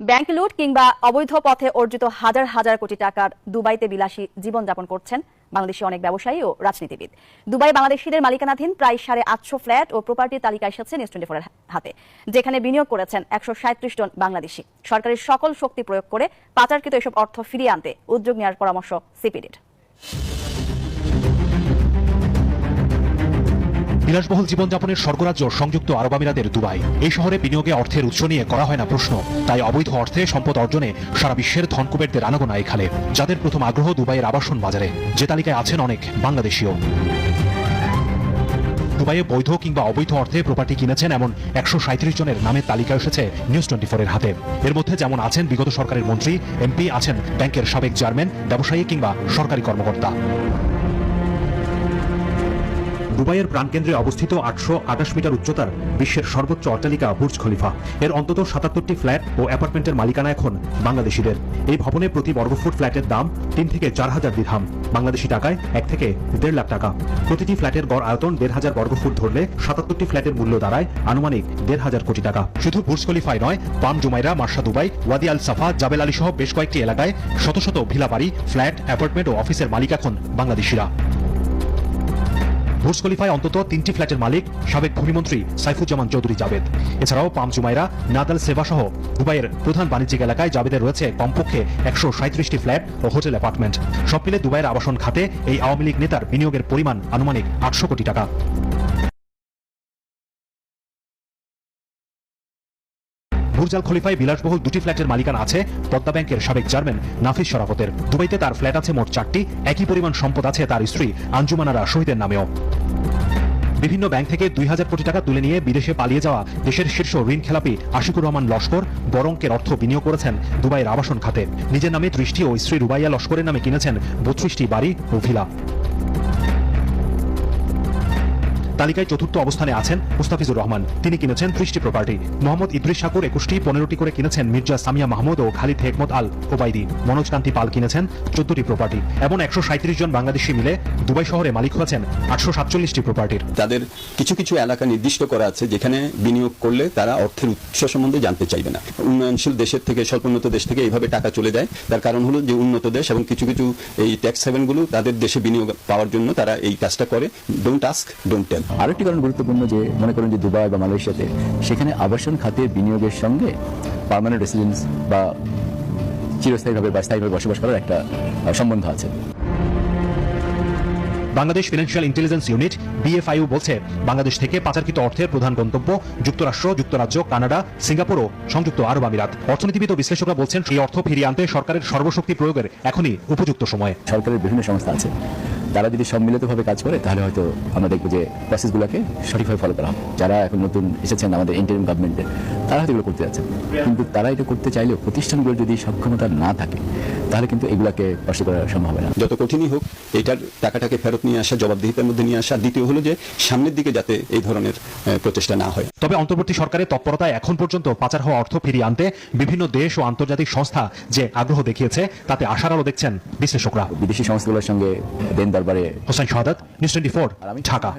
Bank লুট কিংবা অবৈধ পথে অর্জিত হাজার হাজার কোটি টাকার দুবাইতে বিলাসী জীবনযাপন করছেন বাংলাদেশি অনেক ব্যবসায়ী ও রাজনীতিবিদ। দুবাই বাংলাদেশিদের মালিকানাধীন প্রায় সাড়ে আটশো ফ্ল্যাট ও প্রপার্টির তালিকা এসেছে নিউজ টোয়েন্টি ফোরের হাতে, যেখানে বিনিয়োগ করেছেন একশো সাঁত্রিশ জন বাংলাদেশি। সরকারের সকল শক্তি প্রয়োগ করে পাচারকৃত এসব অর্থ ফিরিয়ে আনতে উদ্যোগ নেওয়ার পরামর্শ সিপিডির। বিলাসবহুল জীবনযাপনের স্বর্গরাজ্য সংযুক্ত আরব আমিরাতের দুবাই। এই শহরে বিনিয়োগে অর্থের উৎস নিয়ে করা হয় না প্রশ্ন। তাই অবৈধ অর্থে সম্পদ অর্জনে সারা বিশ্বের ধনকুবেরদের আনাগোনা এখানে যাদের প্রথম আগ্রহ দুবাইয়ের আবাসন বাজারে। যে তালিকায় আছেন অনেক বাংলাদেশীয় দুবাইয়ে বৈধ কিংবা অবৈধ অর্থে প্রপার্টি কিনেছেন এমন একশো সাঁত্রিশ জনের নামের তালিকা এসেছে নিউজ টোয়েন্টি ফোরের হাতে। এর মধ্যে যেমন আছেন বিগত সরকারের মন্ত্রী, এমপি আছেন ব্যাংকের সাবেক চেয়ারম্যান, ব্যবসায়ী কিংবা সরকারি কর্মকর্তা। দুবাইয়ের প্রাণকেন্দ্রে অবস্থিত আটশো আঠাশ মিটার উচ্চতার বিশ্বের সর্বোচ্চ অট্টালিকা বুর্জ খলিফা। এর অন্তত সাতাত্তরটি ফ্ল্যাট ও অ্যাপার্টমেন্টের মালিকানা এখন বাংলাদেশিদের। এই ভবনে প্রতি বর্গফুট ফ্ল্যাটের দাম তিন থেকে চার হাজার দিরহাম। বাংলাদেশি টাকায় এক থেকে দেড় লাখ টাকা। প্রতিটি ফ্ল্যাটের গড় আয়তন দেড় হাজার বর্গফুট ধরলে সাতাত্তরটি ফ্ল্যাটের মূল্য দাঁড়ায় আনুমানিক দেড় হাজার কোটি টাকা। শুধু বুর্জ খলিফায় নয়, Palm Jumeirah, Marsa Dubai, Wadi Al Safa, Jebel Ali সহ বেশ কয়েকটি এলাকায় শত শত ভিলা বাড়ি ফ্ল্যাট, অ্যাপার্টমেন্ট ও অফিসের মালিক এখন বাংলাদেশিরা। বুর্জ খলিফায় অন্তত তিনটি ফ্ল্যাটের মালিক সাবেক ভূমিমন্ত্রী সাইফুজ্জামান চৌধুরী জাবেদ। এছাড়াও পাম জুমাইরা, নাদাল সেবা সহ দুবাইয়ের প্রধান বাণিজ্যিক এলাকায় জাবেদের রয়েছে কমপক্ষে একশো সাঁত্রিশটি ফ্ল্যাট ও হোটেল অ্যাপার্টমেন্ট। সব মিলে দুবাইয়ের আবাসন খাতে এই আওয়ামী লীগ নেতার বিনিয়োগের পরিমাণ আনুমানিক আটশো কোটি টাকা। বুর্জাল খলিফায় বিলাসবহুল দুটি ফ্ল্যাটের মালিকানা আছে। পদ্মা ব্যাংকের সাবেক চেয়ারম্যান নাফিস শরাফতের। দুবাইতে তার ফ্ল্যাট আছে মোট চারটি। একই পরিমাণ সম্পদ আছে তার স্ত্রী আঞ্জুমানারা শহীদের নামেও। বিভিন্ন ব্যাংক থেকে দুই হাজার কোটি টাকা তুলে নিয়ে বিদেশে পালিয়ে যাওয়া দেশের শীর্ষ ঋণ খেলাপি আশিকুর রহমান লস্কর বড় অর্থ বিনিয়োগ করেছেন দুবাইয়ের আবাসন খাতে। নিজের নামে ত্রিশটি ও স্ত্রী রুবাইয়া লস্করের নামে কিনেছেন বত্রিশটি বাড়ি ও ভিলা। তালিকায় চতুর্থ অবস্থানে আছেন মুস্তাফিজুর রহমান। তিনি কিনেছেন ত্রিশটি প্রপার্টি মোহাম্মদ ইদ্রিস ঠাকুর একুশটি, পনেরোটি করে কিনেছেন মির্জা সামিয়া মাহমুদ ও খালিদ হেকমত আল ওবাইদি। মনোজ কান্তি পাল কিনেছেন চোদ্দটি প্রপার্টি এমন একশো জন বাংলাদেশি মিলে দুবাই শহরে মালিক হয়েছেন আটশো সাতচল্লিশটি প্রপার্টির তাদের কিছু কিছু এলাকা নির্দিষ্ট করা আছে যেখানে বিনিয়োগ করলে তারা অর্থের উৎস সম্বন্ধে জানতে চাইবে না। উন্নয়নশীল দেশের থেকে, স্বল্পোন্নত দেশ থেকে এইভাবে টাকা চলে যায়। তার কারণ হলো যে উন্নত দেশ এবং কিছু কিছু এই ট্যাক্স হেভেনগুলো তাদের দেশে বিনিয়োগ পাওয়ার জন্য তারা এই কাজটা করে। ডোন্ট আস্ক ডোন্ট টেল আরেকটি কারণ গুরুত্বপূর্ণ যে মনে করেন যে দুবাই বা মালয়েশিয়াতে সেখানে আবাসন খাতে বিনিয়োগের সঙ্গে পার্মানেন্ট রেসিডেন্স বা চিরস্থায়ীভাবে বা স্থায়ীভাবে বসবাস করার একটা সম্বন্ধ আছে। Bangladesh financial intelligence unit BFIU বলছে বাংলাদেশ থেকে পাচারকৃত অর্থের প্রধান গন্তব্য যুক্তরাষ্ট্র যুক্তরাজ্য কানাডা সিঙ্গাপুর ও সংযুক্ত আরব আমিরাত। অর্থনীতিবিদ ও বিশ্লেষকরা বলছেন এই অর্থ ফিরিয়ে আনতে সরকারের সর্বশক্তি প্রয়োগের এখনই উপযুক্ত সময়। সরকারের বিভিন্ন সংস্থা আছে। তারা যদি সম্মিলিতভাবে কাজ করে তাহলে হয়তো আমরা দেখব যে প্রসেসগুলোকে সঠিকভাবে ফলো করা হবে। যারা এখন নতুন এসেছেন আমাদের ইন্টারিম গভর্নমেন্টে তারা হয়তো এগুলো করতে যাচ্ছেন। কিন্তু তারা এটা করতে চাইলেও প্রতিষ্ঠানগুলোর যদি সক্ষমতা না থাকে তাহলে কিন্তু এগুলাকে পাশে করা সম্ভব হবে না। যত কঠিনই হোক এটার টাকাটাকে ফেরত নিয়ে আসা জবাবদিহিতার মধ্যে নিয়ে আসা দ্বিতীয় হলো যে সামনের দিকে যাতে এই ধরনের প্রচেষ্টা না হয়। তবে অন্তর্বর্তী সরকারের তৎপরতায় এখন পর্যন্ত পাচার হওয়া অর্থ ফিরিয়ে আনতে বিভিন্ন দেশ ও আন্তর্জাতিক সংস্থা যে আগ্রহ দেখিয়েছে তাতে আশার আলো দেখছেন বিশ্লেষকরা। বিদেশি সংস্থাগুলোর সঙ্গে দেন দরবারে হোসেন শাহাদ নিউজ টোয়েন্টি ফোর ঢাকা।